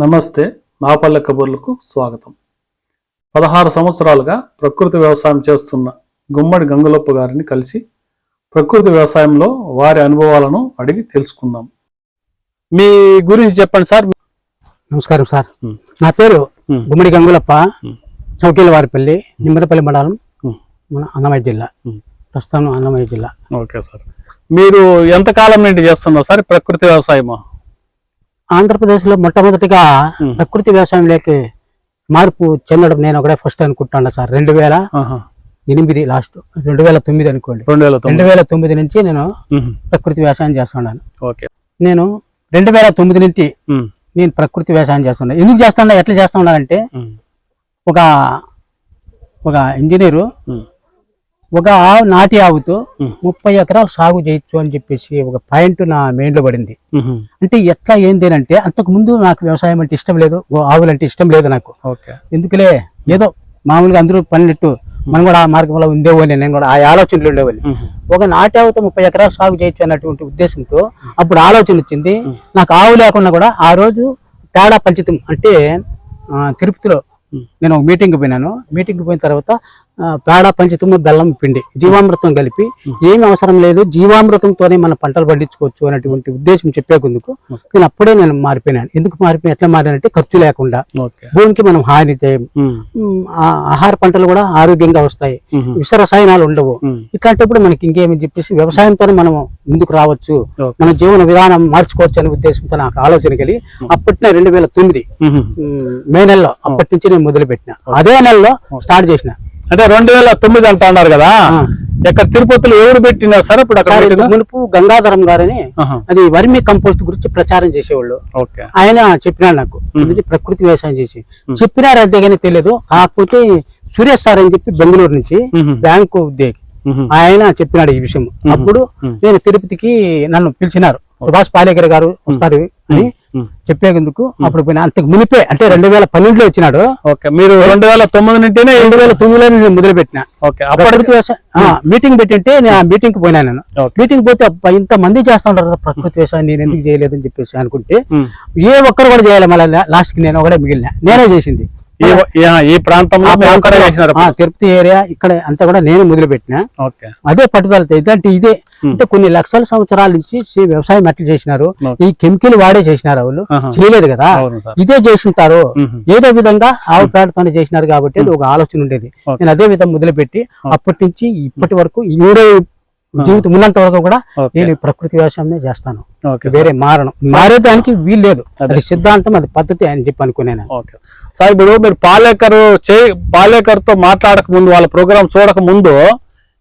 నమస్తే నాపల్లె కబుర్లకు స్వాగతం పదహారు సంవత్సరాలుగా ప్రకృతి వ్యవసాయం చేస్తున్న గుమ్మడి గంగులప్ప గారిని కలిసి ప్రకృతి వ్యవసాయంలో వారి అనుభవాలను అడిగి తెలుసుకుందాం మీ గురించి చెప్పండి సార్ నమస్కారం సార్. నా పేరు. గుమ్మడి గంగులప్ప. చౌకీల వారిపల్లి నిమ్మరపల్లి మండలం. మన అన్నమయ్య జిల్లా. ప్రస్తుతం అన్నమయ్య జిల్లా ఓకే సార్ మీరు ఎంతకాలం నుండి చేస్తున్నారు సార్ ప్రకృతి వ్యవసాయము ఆంధ్రప్రదేశ్లో మొట్టమొదటిగా. ప్రకృతి వ్యవసాయంలోకి మార్పు చెందడం నేను ఒకటే ఫస్ట్ అనుకుంటున్నా సార్ రెండు వేల. ఎనిమిది లాస్ట్ రెండు వేల తొమ్మిది అనుకోండి రెండు వేల తొమ్మిది నుంచి నేను. ప్రకృతి వ్యవసాయం చేస్తున్నాను ఓకే నేను రెండు వేల తొమ్మిది నుంచి. నేను ప్రకృతి వ్యవసాయం చేస్తున్నా ఎందుకు చేస్తున్నా ఎట్లా చేస్తున్నా అంటే ఉమ్. ఒక ఒక ఇంజనీరు. ఒక ఆవు నాటి ఆవుతో. ముప్పై ఎకరాలు సాగు చేయొచ్చు అని చెప్పేసి ఒక పాయింట్ నా మైండ్లో పడింది. అంటే ఎట్లా ఏంది అంటే అంతకు ముందు నాకు వ్యవసాయం అంటే ఇష్టం లేదు ఆవులు అంటే ఇష్టం లేదు నాకు ఓకే ఎందుకులే ఏదో మామూలుగా అందరూ పనినట్టు మనం కూడా ఆ మార్గంలో ఉండేవాళ్ళని నేను కూడా ఆ ఆలోచనలు ఉండేవాళ్ళని ఉహు. ఒక నాటి ఆవుతో ముప్పై ఎకరాలు సాగు చేయొచ్చు అన్నటువంటి ఉద్దేశంతో అప్పుడు ఆలోచన వచ్చింది నాకు ఆవు లేకుండా కూడా ఆ రోజు పేడ పంచితం అంటే తిరుపతిలో. నేను ఒక మీటింగ్ పోయినాను మీటింగ్ పోయిన తర్వాత పేడ పంచితము బెల్లం పిండి జీవామృతం కలిపి ఏమి అవసరం లేదు. జీవామృతంతోనే మనం పంటలు పండించుకోవచ్చు అనేటువంటి ఉద్దేశం చెప్పేందుకు నేను అప్పుడే నేను మారిపోయినాను ఎందుకు మారిపోయి ఎట్లా మారానంటే ఖర్చు లేకుండా. భూమికి మనం హాని చేయం. ఆహార పంటలు కూడా ఆరోగ్యంగా వస్తాయి. విష రసాయనాలు ఉండవు. ఇట్లాంటప్పుడు మనకి ఇంకేమని చెప్పేసి వ్యవసాయంతో మనం ముందుకు రావచ్చు. మన జీవన విధానం మార్చుకోవచ్చు అనే ఉద్దేశంతో నాకు ఆలోచన కలిగి అప్పటినే రెండు వేల తొమ్మిది మే నెలలో అప్పటి నుంచి నేను మొదలు పెట్టిన అదే నెలలో స్టార్ట్ చేసిన. అంటే రెండు వేల తొమ్మిది అంటా అన్నారు కదా. ఇక్కడ తిరుపతిలో ఎవరు పెట్టినారు సార్ ఇప్పుడు అక్కడ మునుపు గంగాధరం గారని. అది వర్మి కంపోస్ట్ గురించి ప్రచారం చేసేవాళ్ళు. ఓకే. ఆయన చెప్పినాడు నాకు. ప్రకృతి వ్యవసాయం చేసి. చెప్పినారు అంతే కానీ తెలియదు. కాకపోతే సురేష్ సార్ అని చెప్పి బెంగళూరు నుంచి. బ్యాంకు ఉద్యోగి. ఆయన చెప్పినాడు ఈ విషయం. అప్పుడు నేను తిరుపతికి నన్ను పిలిచినారు. సుభాష్ పాలేకర్ గారు వస్తారు అని. చెప్పేందుకు అప్పుడు పోయినా అంతకు మునిపే అంటే రెండు వేల పన్నెండులో వచ్చినాడు ఓకే మీరు రెండు వేల తొమ్మిది నుండినే రెండు వేల తొమ్మిదిలో నేను మొదలు పెట్టిన ఓకే అప్పటికి మీటింగ్ పెట్టింటే నేను ఆ మీటింగ్కి పోయినా నేను. మీటింగ్ పోతే ఇంత మంది చేస్తా ఉంటారు కదా ప్రకృతి వ్యవసాయం నేను ఎందుకు చేయలేదు అని చెప్పేసి అనుకుంటే. ఏ ఒక్కరు కూడా చేయాలి మళ్ళీ లాస్ట్కి నేను ఒకటే మిగిలిన. నేనే చేసింది. ఈ ప్రాంతంలో తిరుపతి ఏరియా ఇక్కడ అంతా కూడా నేను మొదలు పెట్టిన ఓకే. అదే పట్టుదలతో ఇదే అంటే కొన్ని లక్షల సంవత్సరాల నుంచి వ్యవసాయం ఎట్లా చేసినారు. ఈ కెమికల్ వాడే చేసినారు వాళ్ళు. చేయలేదు కదా. ఇదే చేస్తుంటారు. ఏదో విధంగా ఆవు పేడతోనే చేసినారు కాబట్టి ఒక ఆలోచన ఉండేది. నేను అదే విధంగా మొదలుపెట్టి అప్పటి నుంచి ఇప్పటి వరకు ఇండే జీవితం ఉన్నంత వరకు కూడా. నేను ప్రకృతి వ్యవసాయమే చేస్తాను. వేరే మారడం మారేదానికి వీలు లేదు అది సిద్ధాంతం అది పద్ధతి అని చెప్పి అనుకున్నాను సార్ ఇప్పుడు మీరు పాలేకర్ చే పాలేకర్తో మాట్లాడక ముందు వాళ్ళ ప్రోగ్రామ్ చూడక ముందు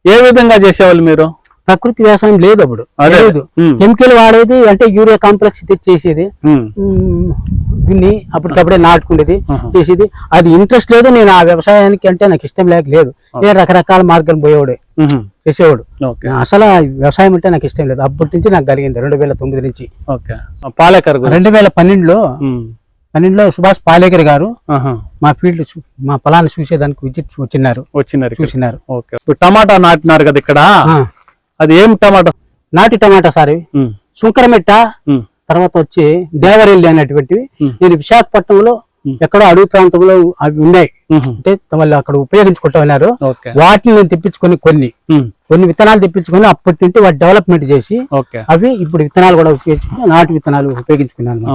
ఏ విధంగా చేసేవాళ్ళు మీరు? ప్రకృతి వ్యవసాయం లేదు అప్పుడు. లేదు. కెమికల్ వాడేది అంటే యూరియా కాంప్లెక్స్ తెచ్చేసేది. దున్ని అప్పటికప్పుడే నాటుకునేది. చేసేది. అది ఇంట్రెస్ట్ లేదు నేను ఆ వ్యవసాయానికి అంటే నాకు ఇష్టం లేక లేదు. నేను రకరకాల మార్గాలు పోయేవాడు. చేసేవాడు. అసలు ఆ వ్యవసాయం అంటే నాకు ఇష్టం లేదు. అప్పటి నుంచి నాకు కలిగింది రెండు వేల తొమ్మిది నుంచి. పాలేకర్ రెండు వేల పన్నెండులో. పన్నెండులో సుభాష్ పాలేకర్ గారు. మా ఫీల్డ్ మా పొలాన్ని చూసేదానికి విజిట్ వచ్చినారు వచ్చినారు. చూసినారు ఓకే టమాటా నాటినారు కదా ఇక్కడ. అది ఏం టమాటా నాటి టమాటా సార్ మ్మ్. తర్వాత వచ్చి దేవరెల్లి అనేటువంటివి. నేను విశాఖపట్నంలో ఎక్కడో అడవి ప్రాంతంలో అవి ఉన్నాయి. అంటే వాళ్ళు అక్కడ ఉపయోగించుకుంటా ఉన్నారు ఓకే. వాటిని నేను తెప్పించుకొని కొన్ని. కొన్ని విత్తనాలు తెప్పించుకొని అప్పటి నుండి వాటి డెవలప్మెంట్ చేసి అవి ఇప్పుడు విత్తనాలు కూడా ఉపయోగించుకుని నాటు విత్తనాలు ఉపయోగించుకున్నాను.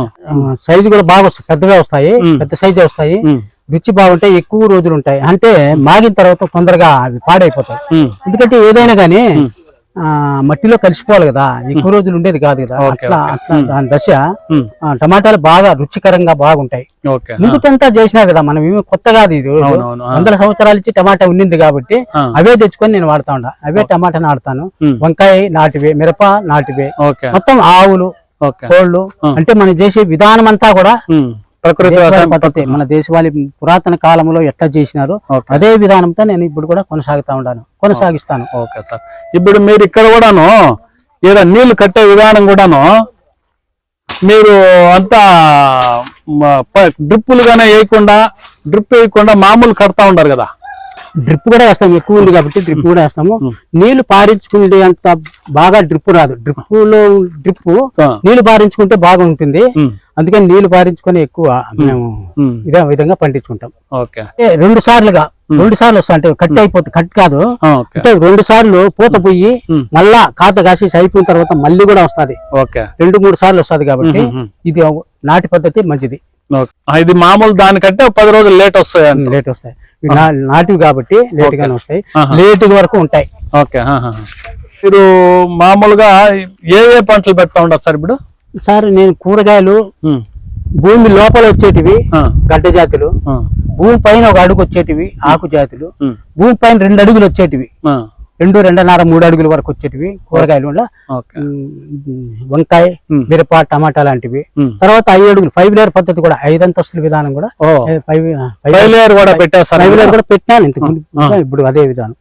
సైజు కూడా బాగా వస్తాయి. పెద్దగా వస్తాయి. పెద్ద సైజు వస్తాయి. రుచి బాగుంటాయి. ఎక్కువ రోజులు ఉంటాయి. అంటే మాగిన తర్వాత తొందరగా అవి పాడైపోతాయి. ఎందుకంటే ఏదైనా కానీ మట్టిలో కలిసిపోవాలి కదా. ఎక్కువ రోజులు ఉండేది కాదు కదా. అట్లా అట్లా దాని దశ. ఆ, టమాటాలు బాగా రుచికరంగా బాగుంటాయి. ఓకే ముందుకంతా చేసినా కదా మనం ఏమి కొత్త కాదు ఇది. వందల సంవత్సరాల నుంచి టమాటా ఉండింది కాబట్టి. అవే తెచ్చుకొని నేను వాడుతా ఉండా. అవే టమాటా నాటుతాను మ్మ్. వంకాయ నాటివే మిరప నాటివే. మొత్తం ఆవులు కోళ్ళు అంటే మనం చేసే విధానం అంతా కూడా. ప్రకృతి వ్యవసాయం పద్ధతి మన దేశవాళీ పురాతన కాలంలో ఎట్లా చేసినారో. అదే విధానంతో నేను ఇప్పుడు కూడా కొనసాగుతా ఉన్నాను కొనసాగిస్తాను. ఓకే. సార్. ఇప్పుడు మీరు ఇక్కడ కూడాను ఏదో నీళ్ళు కట్టే విధానం కూడాను మీరు అంతా డ్రిప్పులు గానే వేయకుండా డ్రిప్ వేయకుండా మామూలు కడతా ఉంటారు కదా? డ్రిప్ కూడా వేస్తాం ఎక్కువ ఉంది కాబట్టి డ్రిప్ కూడా వేస్తాము. నీళ్ళు పారించుకునే అంత బాగా డ్రిప్ రాదు. డ్రిప్లో డ్రిప్. నీళ్ళు పారించుకుంటే బాగా ఉంటుంది. అందుకని నీళ్ళు పారించుకొని ఎక్కువ మేము. ఇదే విధంగా పండించుకుంటాం. రెండు సార్లుగా రెండు సార్లు వస్తా అంటే కట్ అయిపోతుంది కట్ కాదు. అంటే రెండు సార్లు పూత పోయి మళ్ళా కాత కాసి అయిపోయిన తర్వాత మళ్ళీ కూడా వస్తది. ఓకే. రెండు మూడు సార్లు వస్తది కాబట్టి. ఇది నాటి పద్ధతి మంచిది. ఇది మామూలు దానికంటే పది రోజులు లేట్ వస్తాయి లేట్ వస్తాయి. నాటివి కాబట్టి లేట్ గానే వస్తాయి. లేట్ వరకు ఉంటాయి. ఓకే. మీరు మామూలుగా ఏ ఏ పంటలు పెడతా ఉంటారు సార్ ఇప్పుడు? సార్ నేను కూరగాయలు. భూమి లోపల వచ్చేటివి గడ్డ జాతులు భూమి పైన ఒక అడుగు వచ్చేటివి ఆకు జాతులు. భూమి పైన రెండు అడుగులు వచ్చేటివి. రెండు రెండున్నర మూడు అడుగుల వరకు వచ్చేటివి కూరగాయలు వంకాయ. మిరప టమాటా లాంటివి. తర్వాత ఐదు అడుగులు ఫైవ్ లేయర్ పద్ధతి కూడా ఐదు అంతస్తుల విధానం కూడా. ఫైవ్ లేయర్ కూడా ఫైవ్ లేయర్ కూడా పెట్టినాను ఇంతకు. ఇప్పుడు అదే విధానం.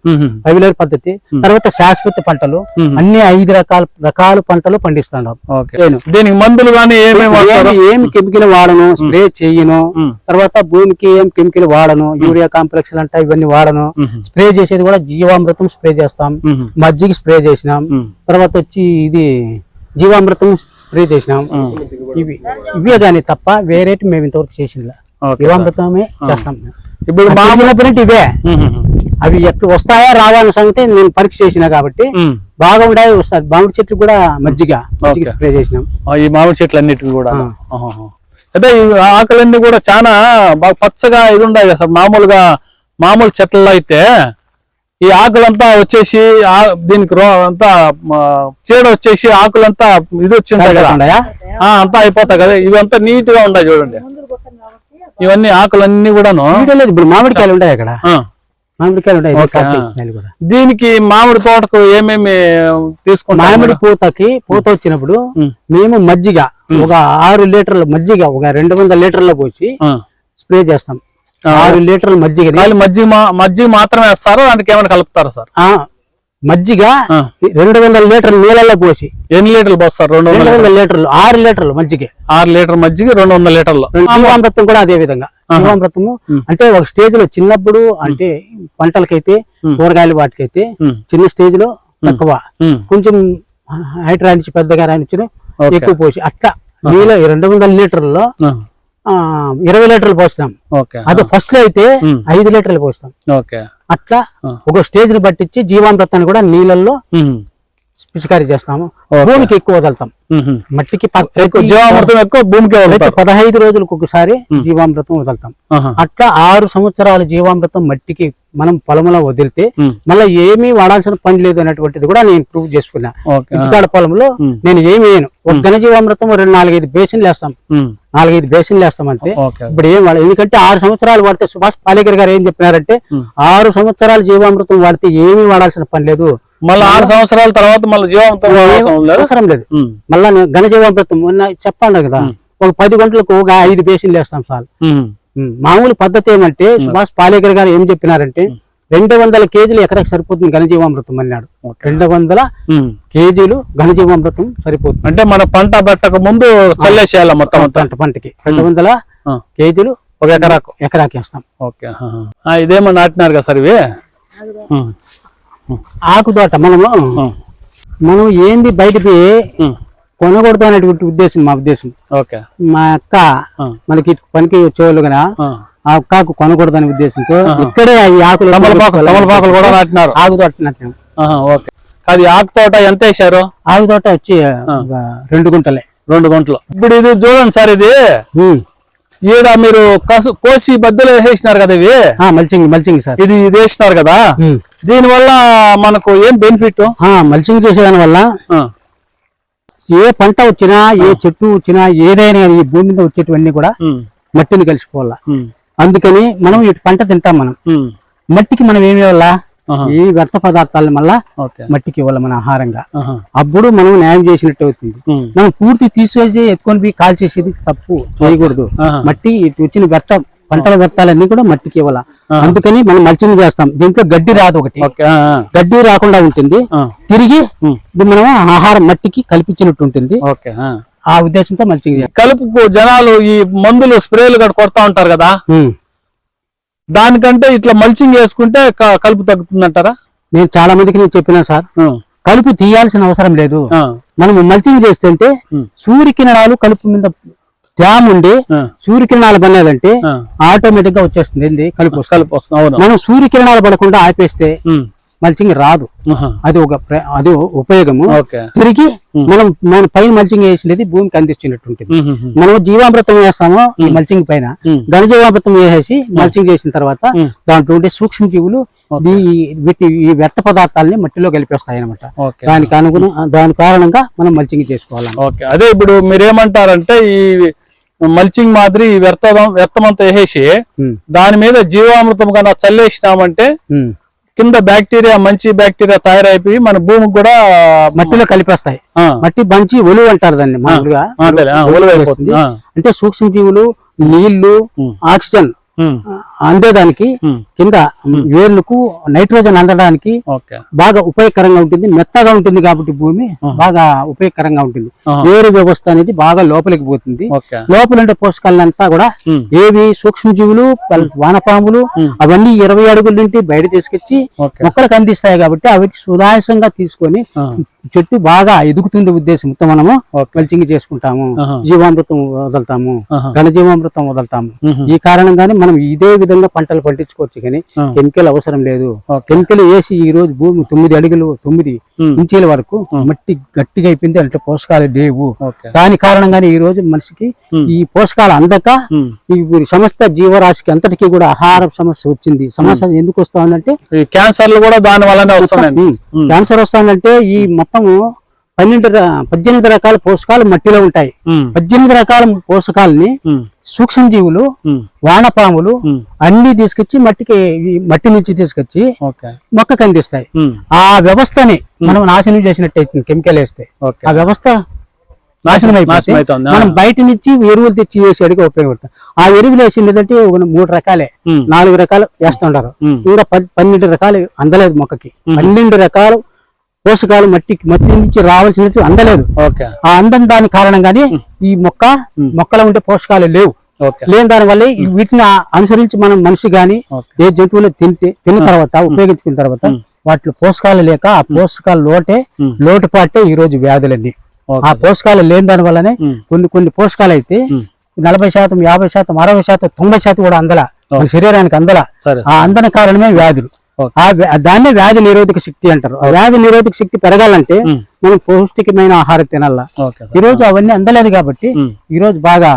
ఫైవ్ లేయర్ పద్ధతి. తర్వాత శాశ్వత పంటలు. అన్ని ఐదు రకాల రకాల పంటలు పండిస్తున్నాం దీనికి మందులు ఏమి కెమికల్ వాడను స్ప్రే చెయ్యను ఉమ్. తర్వాత భూమికి ఏం కెమికల్ వాడను యూరియా కాంప్లెక్స్ అంటే ఇవన్నీ వాడను. స్ప్రే చేసేది కూడా జీవామృతం స్ప్రే చేస్తాం. మజ్జిగ స్ప్రే చేసినాం. తర్వాత వచ్చి ఇది జీవామృతం స్ప్రే చేసినాం. ఇవి ఇవే గాని తప్ప వేరేటి మేము ఇంతవరకు ఓకే. జీవామృతమే చేస్తాం. ఇప్పుడు మామూలు ఇవే. అవి ఎట్లా వస్తాయా రావా అనే సంగతి నేను పరీక్ష చేసిన కాబట్టి. బాగా ఉండాయి వస్తాయి. మామిడి చెట్లు కూడా మజ్జిగ మజ్జిగ స్ప్రే చేసినాం. ఈ మామిడి చెట్లు అన్నిటివి కూడా. అదే ఆకులన్నీ కూడా చాలా బాగా పచ్చగా ఇది ఉన్నాయి కదా మామూలుగా మామూలు చెట్లలో అయితే ఈ ఆకులంతా వచ్చేసి ఆ- దీనికి రో అంతా చీడ వచ్చేసి ఆకులంతా ఇది వచ్చి ఉంటాయి కదా. ఉన్నాయా ఆ, అంతా అయిపోతాయి కదా. ఇవంతా నీట్గా ఉంటాయి చూడండి. ఇవన్నీ ఆకులన్నీ కూడాను. ఇప్పుడు మామిడికాయలు ఉంటాయి అక్కడ. మామిడికాయలు ఉంటాయి దీనికి మామిడి తోటకు ఏమేమి తీసుకుంటాం మామిడి పూతకి పూత వచ్చినప్పుడు. మేము మజ్జిగ ఒక ఆరు లీటర్ల మజ్జిగ ఒక రెండు వందల లీటర్ల పోసి. స్ప్రే చేస్తాం. ఆరు లీటర్ల మజ్జిగ ఖాళీ మజ్జిగ మా- మజ్జిగ మాత్రమే వేస్తారా? దానికి ఏమైనా కలుపుతారా సార్? మజ్జిగ. రెండు వందల లీటర్ల నీళ్ళల్లో పోసి. ఎన్ని లీటర్లు పోస్తారు? రెండు వందల లీటర్లు. ఆరు లీటర్లు మజ్జిగ. ఆరు లీటర్ మజ్జిగ రెండు వందల లీటర్లు. జీవామృతం కూడా అదే విధంగా. జీవామృతము అంటే ఒక స్టేజ్లో చిన్నప్పుడు అంటే పంటలకైతే కూరగాయలు వాటికైతే. చిన్న స్టేజ్లో తక్కువ. కొంచెం హైట్ రాణించి పెద్దగా రాణించిన. ఎక్కువ పోసి. అట్లా నీళ్ళ రెండు వందల లీటర్లలో ఇరవై లీటర్లు పోస్తాం. ఓకే. అదే ఫస్ట్లో అయితే ఐదు లీటర్లు పోస్తాం. ఓకే. అట్లా. ఒక స్టేజ్ని పట్టించి జీవామృతాన్ని కూడా నీళ్ళల్లో. పిచికారీ చేస్తాము. భూమికి ఎక్కువ వదులుతాం. మట్టికి జీవామృతం ఎక్కువ భూమికి పదహైదు రోజులకు ఒకసారి జీవామృతం వదులుతాం. అట్లా ఆరు సంవత్సరాల జీవామృతం మట్టికి మనం పొలంలో వదిలితే. మళ్ళీ ఏమీ వాడాల్సిన పని లేదు అనేటువంటిది కూడా నేను ప్రూవ్ చేసుకున్నా. ఇంటికాడ పొలంలో. నేను ఏమి వేయను ఒక ఘనజీవామృతం రెండు నాలుగైదు బేసిన్లు వేస్తాం. నాలుగైదు బేసిన్లు వేస్తాం అంతే ఇప్పుడు ఏం వాడ ఎందుకంటే ఆరు సంవత్సరాలు వాడితే సుభాష్ పాలేకర్ గారు ఏం చెప్పినారంటే ఆరు సంవత్సరాలు జీవామృతం వాడితే ఏమీ వాడాల్సిన పని లేదు మళ్ళీ ఆరు సంవత్సరాల తర్వాత మళ్ళీ జీవామృతం అవసరం లేదు. అవసరం లేదు. ఉమ్. మళ్ళా నేను ఘనజీవామృతం మొన్న చెప్పండి కదా ఒక పది గంటలకు ఒక ఐదు బేసిన్లు వేస్తాం సార్. మామూలు పద్ధతి ఏమంటే సుభాష్ పాలేకర్ గారు ఏం చెప్పినారంటే రెండు వందల కేజీలు ఎకరాకి సరిపోతుంది ఘనజీవామృతం అన్నాడు. రెండు వందల. కేజీలు ఘనజీవామృతం సరిపోతుంది. అంటే మన పంట పెట్టక ముందు చల్లేసేయాలి మొత్తం అంతా? పంట పంటకి. రెండు వందల. కేజీలు ఒక ఎకరాకు? ఎకరాకి వేస్తాం. ఓకే ఇదేమో నాటినారు కదా సార్ ఇవి. ఆకు తోట మనము. మనం ఏంది బయటికి. కొనకూడదు అనేటువంటి ఉద్దేశం మా ఉద్దేశం. ఓకే. మా అక్క. మనకి పనికి వచ్చేవాళ్ళు కదా ఆ. అక్కకు కొనకూడదు అనే ఉద్దేశంతో ఇక్కడే ఈ ఆకులు తమలపాకులు కూడా నాటినారు. ఆకు తోట నాటాం. ఆహా, ఓకే. అది ఆకు తోట ఎంత వేసారు ఆకు తోట వచ్చి రెండు గుంటలే. రెండు గంటలు. ఇప్పుడు ఇది చూడండి సార్ ఇది. ఈడ మీరు కసు బద్దలు వేసేసినారు కదా ఇవి? Mulching mulching sir. ఇది ఇది వేసినారు కదా? ఉమ్. దీని వల్ల మనకు ఏం బెనిఫిట్ మల్చింగ్ చేసేదాని వల్ల ఏ పంట వచ్చినా ఏ చెట్టు వచ్చినా ఏదైనా ఈ భూమి మీద వచ్చేటివన్నీ కూడా మట్టిని కలిసిపోవాలా. అందుకని మనం ఇటు పంట తింటాం మనం. మట్టికి మనం ఏమి ఇవ్వాలా. ఈ వ్యర్థ పదార్థాలను మళ్ళా మట్టికి ఇవ్వాలి మన ఆహారంగా. ఆహా. అప్పుడు మనం న్యాయం చేసినట్టు అవుతుంది. మనం పూర్తి తీసివేసి ఎత్తుకొని పోయి కాల్ చేసేది తప్పు చేయకూడదు. మట్టి ఇటు వచ్చిన వ్యర్థ పంటల వ్యర్థాలన్నీ కూడా మట్టికి ఇవ్వాల. అందుకని మనం మల్చింగ్ చేస్తాం. దీంట్లో గడ్డి రాదు ఒకటి. గడ్డి రాకుండా ఉంటుంది. తిరిగి మనం ఆహారం మట్టికి కల్పించినట్టు ఉంటుంది. ఆ. ఉద్దేశంతో మల్చింగ్ చేయాలి కలుపుకు జనాలు ఈ మందులు స్ప్రేలు కూడా కొడతా ఉంటారు కదా. దానికంటే ఇట్లా మల్చింగ్ వేసుకుంటే క- కలుపు తగ్గుతుందంటారా? నేను చాలా మందికి నేను చెప్పినా సార్ కలుపు తీయాల్సిన అవసరం లేదు. మనం మల్చింగ్ చేస్తుంటే. సూర్యకిరణాలు కలుపు మీద తేమ ఉండి సూర్యకిరణాలు పడినదంటే. ఆటోమేటిక్గా వచ్చేస్తుంది. ఏంది? కలుపు. కలుపు వస్తుంది. మనం సూర్యకిరణాలు పడకుండా ఆపేస్తే మల్చింగ్ రాదు. అది ఒక అది ఉపయోగము. ఓకే. తిరిగి మనం మన పైన మల్చింగ్ వేసినది భూమికి అందిస్తున్నట్టు ఉంటుంది ఉమ్, ఉమ్, ఉమ్, మనం జీవామృతం వేస్తాము ఈ మల్చింగ్ పైన. ఉమ్. ఘనజీవామృతం వేసేసి మల్చింగ్ చేసిన తర్వాత. దాంట్లో ఉండే సూక్ష్మ జీవులు ఈ వీటి ఈ వ్యర్థ పదార్థాలని మట్టిలో కలిపేస్తాయి అనమాట దానికి అనుగుణ దాని కారణంగా మనం మల్చింగ్ చేసుకోవాలి ఓకే. అదే ఇప్పుడు మీరేమంటారంటే ఈ మల్చింగ్ మాదిరి వ్యర్థం వ్యర్థమంతా వేసేసి. దాని మీద జీవామృతం కన్నా చల్లేసినామంటే. కింద బ్యాక్టీరియా మంచి బ్యాక్టీరియా తయారైపోయి మన భూమికి కూడా మట్టిలో కలిపేస్తాయి. మట్టి బంచి ఒలువు అంటారు దాన్ని మామూలుగా. అంటే సూక్ష్మ జీవులు నీళ్ళు. ఆక్సిజన్ అందేదానికి కింద వేర్లకు నైట్రోజన్ అందడానికి బాగా ఉపయోగకరంగా ఉంటుంది మెత్తగా ఉంటుంది కాబట్టి భూమి బాగా ఉపయోగకరంగా ఉంటుంది. వేరు వ్యవస్థ అనేది బాగా లోపలికి పోతుంది. లోపల ఉండే పోషకాలంతా కూడా. ఏవి సూక్ష్మజీవులు వానపాములు అవన్నీ ఇరవై అడుగుల నుండి బయట తీసుకొచ్చి మొక్కలకు అందిస్తాయి కాబట్టి అవి సునాయాసంగా తీసుకొని చెట్టు బాగా ఎదుగుతుండే ఉద్దేశంతో మనము ఓకే. మల్చింగ్ చేసుకుంటాము. జీవామృతం వదులుతాము ఆహా. ఘనజీవామృతం వదులుతాము. ఈ కారణంగానే మనం ఇదే విధంగా పంటలు పండించుకోవచ్చు కానీ. కెమికల్ అవసరం లేదు. కెమికల్ వేసి ఈ రోజు భూమి తొమ్మిది అడుగులు తొమ్మిది. ఇంచీల వరకు మట్టి గట్టిగా అయిపోయింది అంటే పోషకాలు లేవు. దాని కారణంగానే ఈ రోజు మనిషికి. ఈ పోషకాలు అందక. ఈ సమస్త జీవరాశికి అంతటికీ కూడా ఆహార సమస్య వచ్చింది. సమస్య ఎందుకు వస్తా ఉందంటే క్యాన్సర్లు కూడా దాని వల్లనే ఉమ్, క్యాన్సర్ వస్తుందంటే ఈ మొత్తము పన్నెండు పద్దెనిమిది రకాల పోషకాలు మట్టిలో ఉంటాయి. పద్దెనిమిది రకాల పోషకాలని సూక్ష్మజీవులు వానపాములు. అన్ని తీసుకొచ్చి మట్టికి మట్టి నుంచి తీసుకొచ్చి మొక్కకు అందిస్తాయి. ఆ వ్యవస్థని మనం నాశనం చేసినట్టు కెమికల్ వేస్తే ఆ వ్యవస్థ నాశనం. మనం బయట నుంచి ఎరువులు తెచ్చి వేసేడికి ఉపయోగపడుతుంది ఆ ఎరువులు వేసింది ఏంటంటే మూడు రకాలే. నాలుగు రకాలు వేస్తుంటారు. ఇంకా పన్నెండు రకాలు అందలేదు మొక్కకి. పన్నెండు రకాలు పోషకాలు మట్టికి మట్టి నుంచి రావాల్సినవి అందలేదు. ఓకే. ఆ అందం దాని కారణంగానే ఈ మొక్క మొక్కలో ఉండే పోషకాలు లేవు. లేని దాని వల్ల వీటిని అనుసరించి మనం మనిషి గాని. ఏ జంతువులు తింటే తిన్న తర్వాత ఉపయోగించుకున్న తర్వాత వాటిలో పోషకాలు లేక ఆ పోషకాలు లోటే. లోటుపాటే ఈ రోజు వ్యాధులన్నీ. ఆ పోషకాలు లేని దాని వల్లనే. కొన్ని కొన్ని పోషకాలు అయితే. నలభై శాతం యాభై శాతం అరవై శాతం తొంభై శాతం కూడా అందల మన శరీరానికి అందల. ఆ అందని కారణమే వ్యాధులు. దాన్నే వ్యాధి నిరోధక శక్తి అంటారు వ్యాధి నిరోధక శక్తి పెరగాలంటే. మనం పౌష్టికమైన ఆహారం తినాలా ఈ రోజు అవన్నీ అందలేదు కాబట్టి. ఈ రోజు బాగా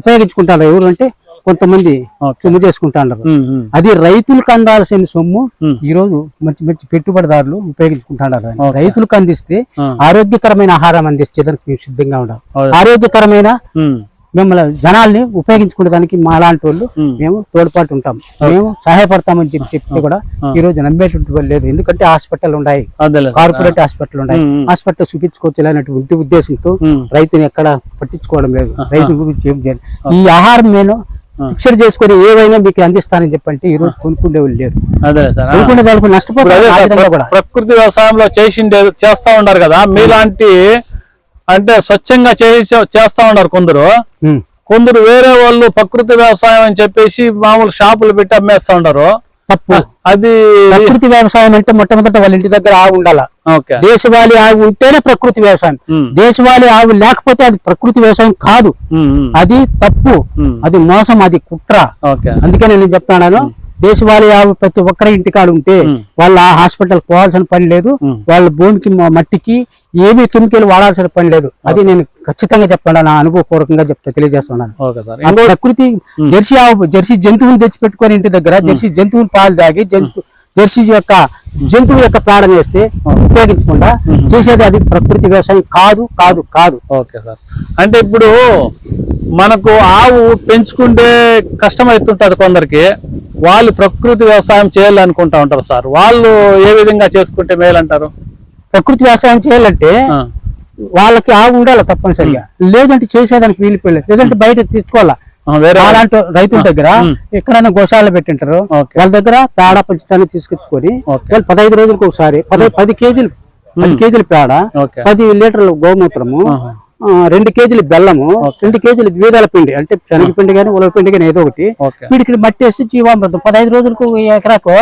ఉపయోగించుకుంటారు ఎవరు అంటే కొంతమంది. సొమ్ము చేసుకుంటారు అది రైతులకు అందాల్సిన సొమ్ము. ఈ రోజు మంచి మంచి పెట్టుబడిదారులు ఉపయోగించుకుంటున్నారు. రైతులకు అందిస్తే. ఆరోగ్యకరమైన ఆహారం అందించేదానికి మేము సిద్ధంగా అవును. ఆరోగ్యకరమైన మిమ్మల్ని జనాల్ని ఉపయోగించుకునే దానికి మా లాంటి వాళ్ళు. మేము. తోడ్పాటు ఉంటాం. మేము సహాయపడతామని చెప్పి చెప్తే కూడా ఈ రోజు నమ్మేటువంటి వాళ్ళు లేదు ఎందుకంటే హాస్పిటల్ ఉన్నాయి. కార్పొరేట్ హాస్పిటల్ ఉన్నాయి. హాస్పిటల్ చూపించుకోవచ్చు అనేటువంటి ఉద్దేశంతో రైతుని ఎక్కడ పట్టించుకోవడం లేదు. రైతు గురించి ఏం చేయాలి ఈ ఆహారం నేను ఫిక్సర్ చేసుకొని ఏవైనా మీకు అందిస్తానని చెప్పంటే ఈ రోజు కొనుక్కునే వాళ్ళు లేరు. కొనుక్కునే దానికి నష్టపోతారు ప్రకృతి వ్యవసాయంలో చేసిండే చేస్తా ఉన్నారు కదా. మీలాంటి అంటే స్వచ్ఛంగా చేసి చేస్తా ఉన్నారు కొందరు. కొందరు వేరే వాళ్ళు ప్రకృతి వ్యవసాయం అని చెప్పేసి మామూలు షాపులు పెట్టి అమ్మేస్తా ఉంటారు తప్పు. అది ప్రకృతి వ్యవసాయం అంటే మొట్టమొదట వాళ్ళ ఇంటి దగ్గర ఆవు ఉండాలా. ఓకే. దేశవాళీ ఆవు ఉంటేనే ప్రకృతి వ్యవసాయం. దేశవాళీ ఆవు లేకపోతే అది ప్రకృతి వ్యవసాయం కాదు. అది తప్పు. అది మోసం అది కుట్ర. ఓకే. అందుకే నేను చెప్తున్నాను. దేశవాళీ ప్రతి ఒక్కరి ఇంటికాడ ఉంటే వాళ్ళ ఆ హాస్పిటల్ పోవాల్సిన పని లేదు. వాళ్ళ భూమికి మట్టికి ఏమీ కెమికల్ వాడాల్సిన పని లేదు. అది నేను ఖచ్చితంగా చెప్తాను నా అనుభవపూర్వకంగా చెప్తా తెలియజేస్తున్నాను. ప్రకృతి జెర్సీ జెర్సీ జంతువుని తెచ్చిపెట్టుకొని ఇంటి దగ్గర జెర్సీ జంతువుని పాలు తాగి జంతు జెర్సీ యొక్క జంతువు యొక్క ప్రాణం వేస్తే ఉపయోగించకుండా చేసేది అది ప్రకృతి వ్యవసాయం కాదు కాదు కాదు. Okay sir. అంటే ఇప్పుడు మనకు ఆవు పెంచుకుంటే కష్టం అవుతుంటది కొందరికి. వాళ్ళు ప్రకృతి వ్యవసాయం చేయాలనుకుంటా ఉంటారు సార్. వాళ్ళు ఏ విధంగా చేసుకుంటే మేలు అంటారు ప్రకృతి వ్యవసాయం చేయాలంటే వాళ్ళకి ఆవు ఉండాలి తప్పనిసరిగా. లేదంటే చేసేదానికి వీలిపోయలేదు లేదంటే బయట వేరే అలాంటి రైతుల దగ్గర ఎక్కడైనా గోశాల పెట్టింటారు. వాళ్ళ దగ్గర పేడ పంచుతాన్ని తీసుకొచ్చుకొని. వాళ్ళు పదహైదు రోజులకు ఒకసారి పది పది కేజీలు పది కేజీల పేడ పది లీటర్ల గోమూత్రము రెండు కేజీలు బెల్లము రెండు కేజీలు ద్విధాల పిండి అంటే శనగపిండి కానీ ఉలవ పిండి కానీ ఏదో ఒకటి. వీడికి మట్టి వేసి జీవామృతం. పదహైదు రోజులకు ఎకరాకు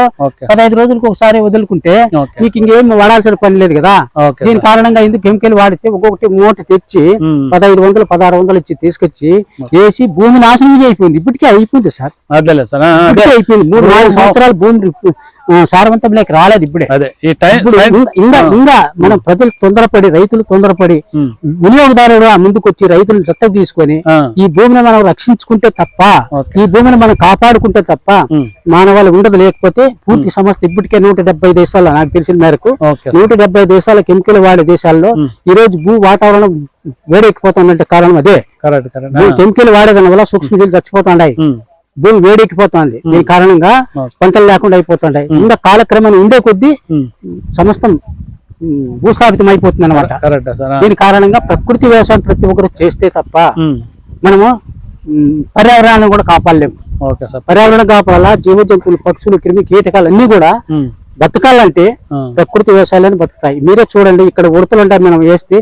పదహైదు రోజులకు ఒకసారి వదులుకుంటే మీకు ఇంకేం వాడాల్సిన పని లేదు కదా. దీని కారణంగా ఎందుకు కెమికల్ వాడితే ఒక్కొక్కటి మూట తెచ్చి. పదహైదు వందలు పదహారు వందలు ఇచ్చి తీసుకొచ్చి వేసి భూమి నాశనం అయిపోయింది ఇప్పటికే అయిపోయింది సార్. అయిపోయింది. మూడు నాలుగు సంవత్సరాలు భూమి ఆ, సారవంతంలోకి రాలేదు ఇప్పుడే. ఇంకా- ఇంకా మనం ప్రజలు తొందరపడి రైతులు తొందరపడి. వినియోగదారుడు ముందుకొచ్చి రైతులను దత్తత తీసుకొని ఈ భూమిని మనం రక్షించుకుంటే తప్ప. ఈ భూమిని మనం కాపాడుకుంటే తప్ప ఉమ్. మానవాళి ఉండదు. లేకపోతే పూర్తి సమస్య ఇప్పటికే నూట డెబ్బై దేశాల్లో నాకు తెలిసిన మేరకు నూట డెబ్బై దేశాల కెమికల్ వాడే దేశాల్లో ఈ రోజు భూ వాతావరణం వేడెక్కిపోతుందంటే కారణం అదే. కెమికల్ వాడేదాని వల్ల సూక్ష్మజీవులు చచ్చిపోతున్నాయి. భూమి వేడెక్కిపోతుంది. దీని కారణంగా. పంటలు లేకుండా అయిపోతుంటాయి. ఇంకా కాలక్రమేణా ఉండే కొద్దీ సమస్తం భూస్థాపితం అయిపోతుంది అనమాట దీని కారణంగా ప్రకృతి వ్యవసాయం ప్రతి ఒక్కరు చేస్తే తప్ప. మనము పర్యావరణాన్ని కూడా కాపాడలేము. పర్యావరణం కాపాడాలా జీవ జంతువులు పక్షులు క్రిమి కీటకాలు అన్ని కూడా. బతకాలంటే ప్రకృతి వ్యవసాయాలను బతుకుతాయి. మీరే చూడండి ఇక్కడ ఉడతలు ఉంటాయి మనం వేస్తే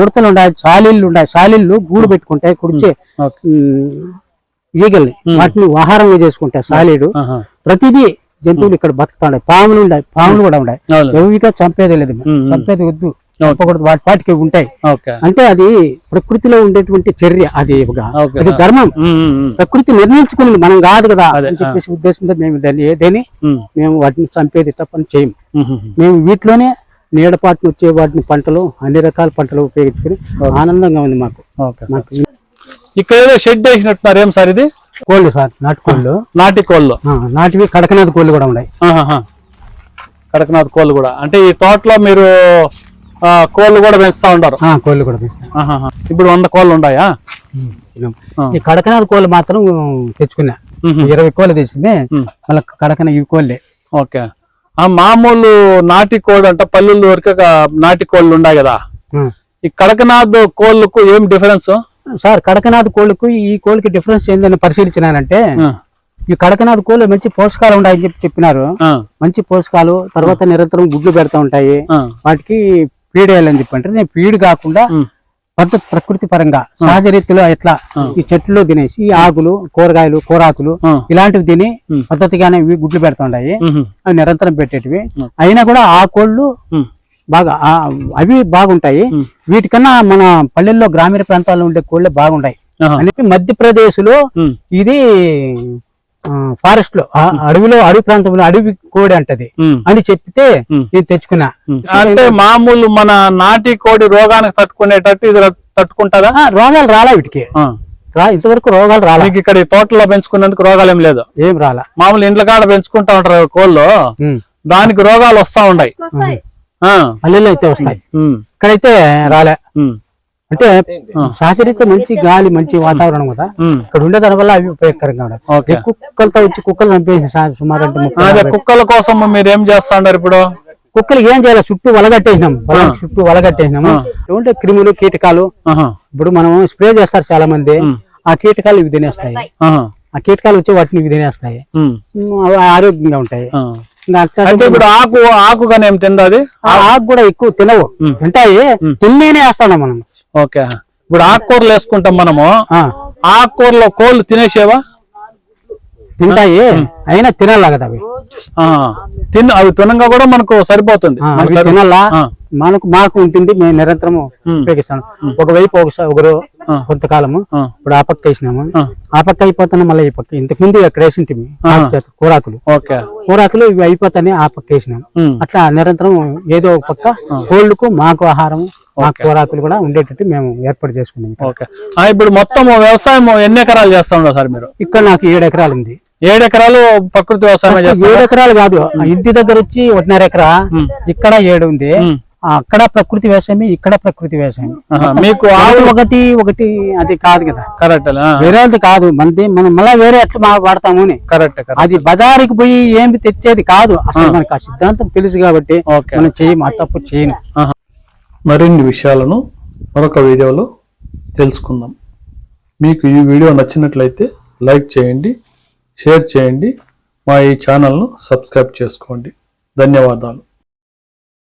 ఉడతలు ఉంటాయి చాలీళ్ళు ఉంటాయి చాలీళ్ళు గూడు పెట్టుకుంటాయి కుడిచే ఈగల్ని వాటిని ఆహారంగా చేసుకుంటాయి సాలీడు. ప్రతిదీ జంతువులు ఇక్కడ బతుకుతాయి పాములు ఉన్నాయి పాములు కూడా ఉన్నాయి. ఎవరిగా చంపేది లేదు. చంపేది వద్దు. చంపకూడదు వాటి పాటికి ఉంటాయి. అంటే అది ప్రకృతిలో ఉండేటువంటి చర్య అది అది ధర్మం. ప్రకృతి నిర్ణయించుకున్నది మనం కాదు కదా అని చెప్పేసి ఉద్దేశంతో మేము దాన్ని ఏదేని మేము. వాటిని చంపేది తప్పని చేయం. మేము వీటిలోనే నీడపాటును వచ్చే వాటిని పంటలు అన్ని రకాల పంటలు ఉపయోగించుకుని ఆనందంగా ఉంది. మాకు ఇక్కడ ఏదో షెడ్ వేసినట్టున్నారు ఏం సార్ ఇది? కోళ్ళు సార్ నాటి కోళ్ళు. ఆ, నాటివి కడకనాథ్ కోళ్ళు కూడా ఉన్నాయి. కడకనాథ్ కోళ్ళు కూడా. అంటే ఈ తోటలో మీరు కోళ్ళు కూడా పెంచుతా ఉంటారు. కోళ్ళు కూడా పెంచుతాం. ఇప్పుడు వంద కోళ్ళు ఉన్నాయా. ఈ కడకనాథ్ కోళ్ళు మాత్రం తెచ్చుకున్నా. ఇరవై కోళ్ళు తెచ్చింది. మళ్ళీ కడకన ఈ కోళ్ళే. ఓకే. ఆ మామూలు నాటి కోడి అంటే పల్లెల్లో వరకు నాటి కోళ్ళు ఉన్నాయి కదా. ఈ కడకనాథ్ కోళ్ళకు ఏం డిఫరెన్స్ సార్ కడకనాథ్ కోళ్ళకు ఈ కోళ్ళకి డిఫరెన్స్ ఏందని పరిశీలించినానంటే ఈ కడకనాథ్ కోళ్ళు మంచి పోషకాలు ఉన్నాయని చెప్పి చెప్పినారు. మంచి పోషకాలు తర్వాత నిరంతరం గుడ్లు పెడతా ఉంటాయి. వాటికి ఫీడ్ వేయాలని చెప్పి అంటే నేను ఫీడ్ కాకుండా పద్ధతి ప్రకృతి పరంగా సహజ రీతిలో ఎట్లా ఈ చెట్లు తినేసి ఈ ఆకులు కూరగాయలు కూరాకులు ఇలాంటివి తిని పద్ధతిగానే గుడ్లు పెడతా ఉంటాయి. అవి నిరంతరం పెట్టేటివి. అయినా కూడా ఆ కోళ్ళు బాగా అవి బాగుంటాయి. వీటికన్నా మన పల్లెల్లో గ్రామీణ ప్రాంతాల్లో ఉండే కోళ్ళే బాగుంటాయి. అని చెప్పి మధ్యప్రదేశ్లో ఇది ఫారెస్ట్లో అడవిలో అడవి ప్రాంతంలో అడవి కోడి అంటది. అని చెప్తే నేను తెచ్చుకున్నా. అంటే మామూలు మన నాటి కోడి రోగానికి తట్టుకునేటట్టు ఇది తట్టుకుంటుందా? ఆ, రోగాలు రాలా వీటికి. ఆ. రా ఇంతవరకు రోగాలు రాలా. ఇక్కడ ఈ తోటలో పెంచుకున్నందుకు రోగాలు ఏం లేదు. ఏం రాలా. మామూలు ఇండ్ల కాడ పెంచుకుంటా ఉంటారు కోళ్ళు. దానికి రోగాలు వస్తా ఉన్నాయి. పల్లెల్లో అయితే వస్తాయి. ఇక్కడైతే రాలే. అంటే సహచరిత మంచి గాలి మంచి వాతావరణం కదా. ఇక్కడ ఉండేదాని వల్ల అవి ఉపయోగకరంగా ఉన్నాయి కుక్కలతో వచ్చి కుక్కలు చంపేసి సుమారు అంటే కుక్కల కోసం మీరు ఏం చేస్తా ఉన్నారు ఇప్పుడు? కుక్కలకి ఏం చేయాలి? చుట్టూ వలగట్టేసినాం. చుట్టూ వలగట్టేసినాము. ఉంటే క్రిములు కీటకాలు. ఇప్పుడు మనం స్ప్రే చేస్తారు చాలా మంది ఆ కీటకాలు ఇవి తినేస్తాయి. ఆ కీటకాలు వచ్చి వాటిని ఇవి తినేస్తాయి. ఆరోగ్యంగా ఉంటాయి. అంటే ఇప్పుడు ఆకు ఆకు కానీ ఏం తిందా అది? ఆ ఆకు. కూడా ఎక్కువ తినవు. తింటాయి. తిన్నేనే వేస్తాం మనం. ఓకే. ఇప్పుడు ఆకుకూరలు వేసుకుంటాం మనము. ఆకుకూరలో కోళ్ళు తినేసేవా? తింటాయి. అయినా తినాలా కదా అవి. ఆ. తిన్ అవి తినంగా కూడా మనకు సరిపోతుంది. తినాలా. మనకు మాకు ఉంటుంది మేము నిరంతరం ఉపయోగిస్తాను. ఒకవైపు ఒకసారి ఒకరు కొంతకాలము. ఇప్పుడు ఆ పక్క వేసినాము. ఆ. పక్క అయిపోతాను మళ్ళీ ఈ పక్క. ఇంతకు ముందు అక్కడ చేత- కూరాకులు. ఓకే. కూరాకులు ఇవి అయిపోతానే ఆ పక్క వేసినాము. అట్లా నిరంతరం ఏదో ఒక పక్క కోళ్ళకు మాకు ఆహారం మాకు కూరాకులు కూడా ఉండేటట్టు మేము ఏర్పాటు చేసుకున్నాం ఇప్పుడు మొత్తం వ్యవసాయం ఎన్ని ఎకరాలు చేస్తా సార్ మీరు? ఇక్కడ నాకు ఏడు ఎకరాలు ఉంది. ఏడు ఎకరాలు ప్రకృతి వ్యవసాయం ఏడు ఎకరాలు కాదు ఇంటి దగ్గర వచ్చి ఒకటిన్నర ఎకరా ఇక్కడ ఏడు ఉంది. అక్కడ ప్రకృతి వ్యవసాయం ఇక్కడ ప్రకృతి వ్యవసాయం మీకు ఒకటి ఒకటి ఒకటి అది కాదు కదా. కరెక్ట్ వేరే కాదు మనది మనం మళ్ళీ వేరే ఎట్లా వాడతాము అని. కరెక్ట్ అది బజారుకి పోయి ఏమి తెచ్చేది కాదు. అసలు మనకి ఆ సిద్ధాంతం తెలుసు కాబట్టి మనం చేయము ఆ తప్పు చేయను. మరిన్ని విషయాలను మరొక వీడియోలో తెలుసుకుందాం. మీకు ఈ వీడియో నచ్చినట్లయితే లైక్ చేయండి షేర్ చేయండి మా ఈ ఛానల్ను సబ్స్క్రైబ్ చేసుకోండి. ధన్యవాదాలు.